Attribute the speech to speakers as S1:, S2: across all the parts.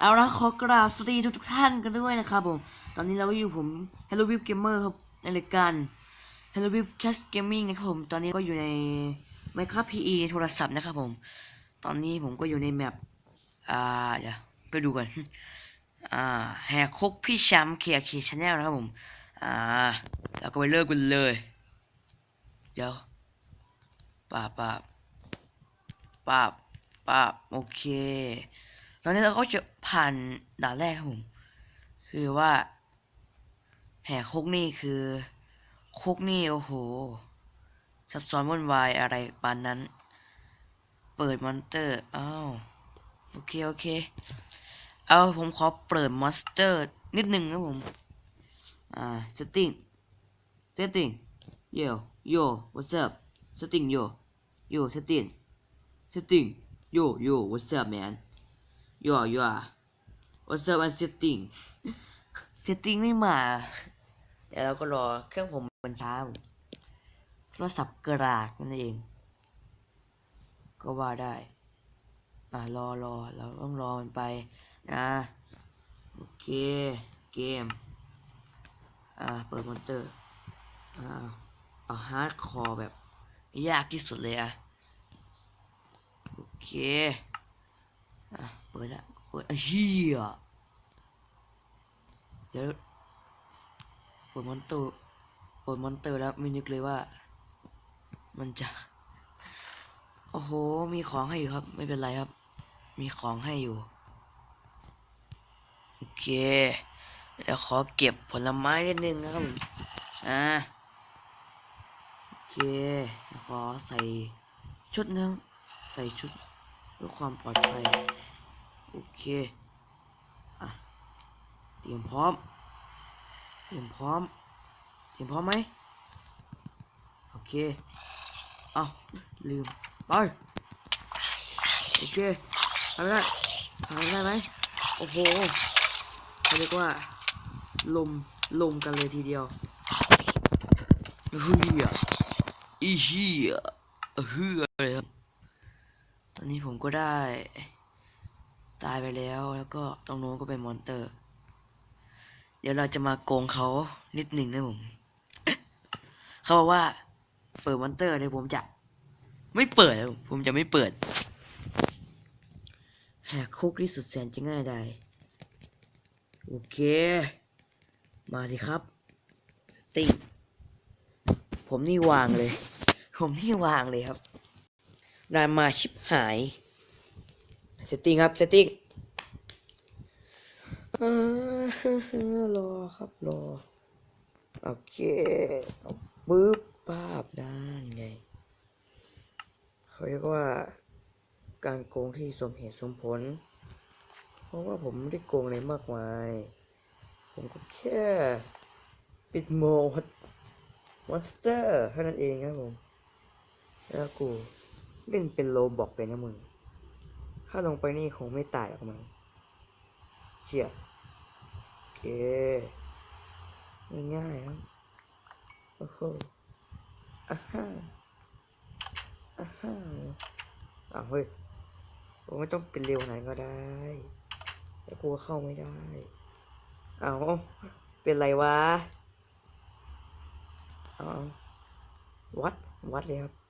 S1: เอาละขอกราบสวัสดีทุกทุกท่านกันด้วยนะครับผม ตอนนี้เราก็อยู่ผม Hello Vip Gamer ครับในรายการ Hello Vip Cast Gaming นะครับผม ตอนนี้ก็อยู่ใน Minecraft PE ในโทรศัพท์นะครับผม ตอนนี้ผมก็อยู่ในแมป อ่า เดี๋ยวไปดูกัน อ่า แหกคุกพี่แชมป์เคลียร์เคชแนลนะครับผม อ่า แล้วก็ไปเลิกกันเลย เดี๋ยวปาบปาบปาบปาบโอเค ตอนนี้เราก็จะผ่านด่านแรกครับผม คือว่า แหกคุกนี่คือคุกนี่โอ้โห ซับซ้อนวุ่นวายอะไรปานนั้น เปิดมอนเตอร์ อ้าว โอเค โอเค เอาผมขอเปิดมอนสเตอร์ นิดหนึ่งครับผม อ่า setting setting yo yo what's up setting yo yo setting setting yo yo what's up man yo yo what's up and setting setting ไม่มา เดี๋ยวเราก็รอเครื่องผมมันช้าโทรศัพท์กระาษนั่นเอง ก็ว่าได้อ่ารอรอเราต้องรอมันไปนะโอเคเกมอ่าเปิดมอนเตอร์อ่าเอาฮาร์ดคอร์แบบ ยากที่สุดเลยอะโอเค เปิดละเปิดอะเฮียเดี๋ยวเปิดมอนเตอร์เปิดมอนเตอร์แล้วไม่นึกเลยว่า มันจะ โอ้โห มีของให้อยู่ครับ ไม่เป็นไรครับ มีของให้อยู่ โอเคเดี๋ยวขอเก็บผลไม้นิดนึงนะครับผมอ่า โอเคเดี๋ยวขอใส่ชุดนะใส่ชุด เพื่อความปลอดภัย โอเค อะ เตรียมพร้อม เตรียมพร้อม เตรียมพร้อมไหม โอเค เอาลืม ไป โอเคทำได้ทำได้ไหม โอ้โหเขาเรียกว่า ลม ลมกันเลยทีเดียวเฮียอีเฮียเฮือเลยครับ ตอนนี้ผมก็ได้ ตายไปแล้วแล้วก็ตรงโน้นก็เป็นมอนเตอร์ เดี๋ยวเราจะมาโกงเขานิดหนึ่งนะผม เขาบอกว่า เปิดมอนเตอร์เลยผมจะ ไม่เปิด ผมจะไม่เปิดแหกคุกที่สุดแสนจะง่ายได้โอเค มาสิครับ สติงผมนี่วางเลย ผมนี่วางเลยครับ นายมาชิบหายเซตติ้งครับเซตติ้งรอครับรอ โอเคเอาปึ๊บป้าบด้านไง เขาเรียกว่า การโกงที่สมเหตุสมผล เพราะว่าผมไม่ได้โกงอะไรมากมาย ผมก็แค่ปิดโหมดมอนสเตอร์เท่านั้นเองครับผมแล้วกู เล่นเป็นโลบอกเลยนะมึง ถ้าลงไปนี่คงไม่ตายหรอกมึงเชียโอเคง่ายๆครับโอ้โหอ่าฮ่าอ่าฮ่าอ้าวเฮ้ยผมไม่ต้องเป็นเร็วไหนก็ได้ แต่กูก็เข้าไม่ได้เอาเป็นไรวะเอาวัด วัดเลยครับ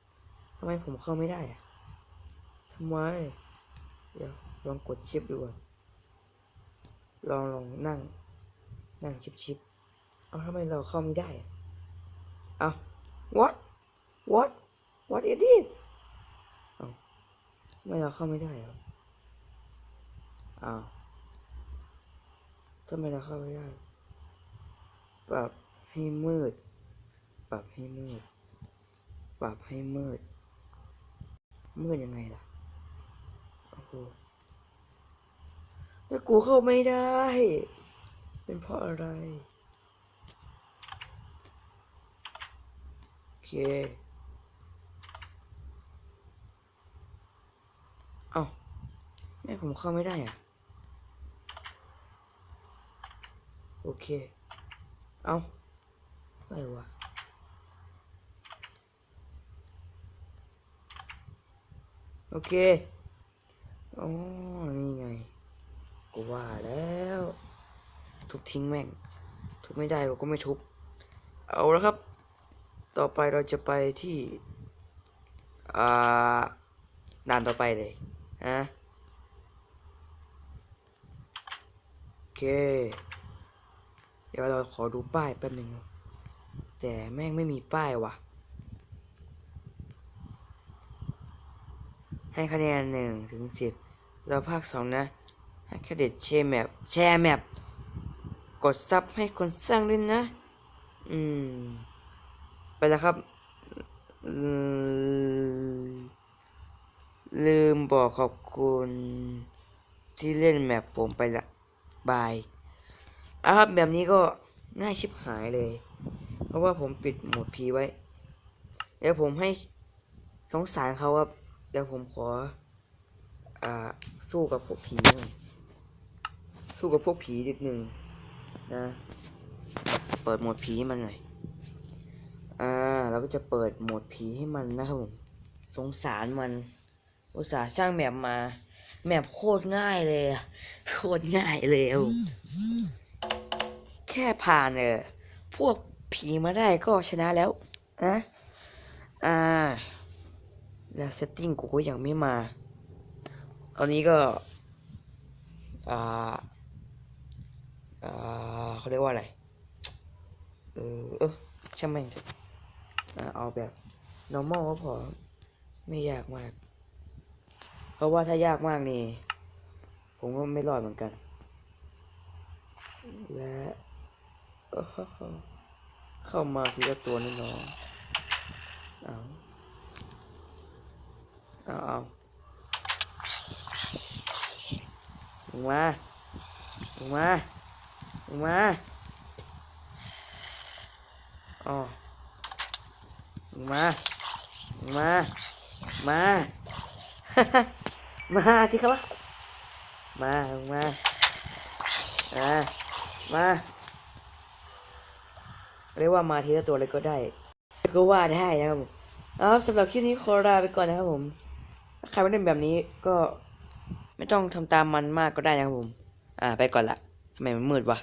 S1: ทำไมผมเข้าไม่ได้อะทำไม เดี๋ยวลองกดชิปดูก่อนลองลองนั่ง นั่งชิปชิปเอาทำไมเราเข้าไม่ได้อะเอา what what what is it เอาทำไมเราเข้าไม่ได้อะอ้าวทำไมเราเข้าไม่ได้ ปรับให้มืด ปรับให้มืด ปรับให้มืด มืดยังไงล่ะโอ้โหแล้วกูเข้าไม่ได้ เป็นเพราะอะไรโอเคเอ้าแม่ผมเข้าไม่ได้อะโอเค เอาอะไรวะ โอเคอ๋อนี่ไง กูว่าแล้ว ทุบทิ้งแม่ง ทุบไม่ได้กูก็ไม่ทุบ เอาแล้วครับ ต่อไปเราจะไปที่ อ่า ด่านต่อไปเลยนะโอเค เดี๋ยวเราขอดูป้ายแป๊บหนึงแต่แม่งไม่มีป้ายว่ะ ให้คะแนนหนึ่งถึงสิบเราภาคสองนะ ให้เครดิตแชร์แมปแชร์แมปกดซับให้คนสร้างด้วยนะ อืม ไปแล้วครับ ลืมบอกขอบคุณ ที่เล่นแมปผมไปละบายอะครับแบบนี้ก็ง่ายชิบหายเลย เพราะว่าผมปิดโหมดผีไว้ เดี๋ยวผมให้สงสารเขาครับ ดี๋ยวผมขอ อ่า สู้กับพวกผีหน่อยสู้กับพวกผีนิดหนึ่งนะ เปิดโหมดผีให้มันหน่อย อ่า เราก็จะเปิดโหมดผีให้มันนะครับผม สงสารมัน อุตส่าห์สร้างแมปมา แมปโคตรง่ายเลยอะโคตรง่ายเลยแค่ผ่านเออพวกผีมาได้ก็ชนะแล้วนะ แล้วเซตติ้งกูก็ยังไม่มาตอนนี้ก็อ่าอ่าเขาเรียกว่าอะไร เออเออช่างแม่งเอะอ่าเอาแบบ normal ก็พอไม่ยากมาก เพราะว่าถ้ายากมากนี่ ผมก็ไม่รอดเหมือนกัน และเข้ามาทีละตัวนี่น้องเอา เอาเอาลงมาลงมาลงมาอ๋อลงมาลงมามามาสิครับมาลงมาอ่ามาเรียกว่ามาทีละตัวเลยก็ได้ ก็ว่าได้นะครับผมเอาสำหรับคลิปนี้ขอลาไปก่อนนะครับผม ใครไม่เล่นแบบนี้ก็ไม่ต้องทำตามมันมากก็ได้นะครับผม อ่า ไปก่อนละทำไมมันมืดวะ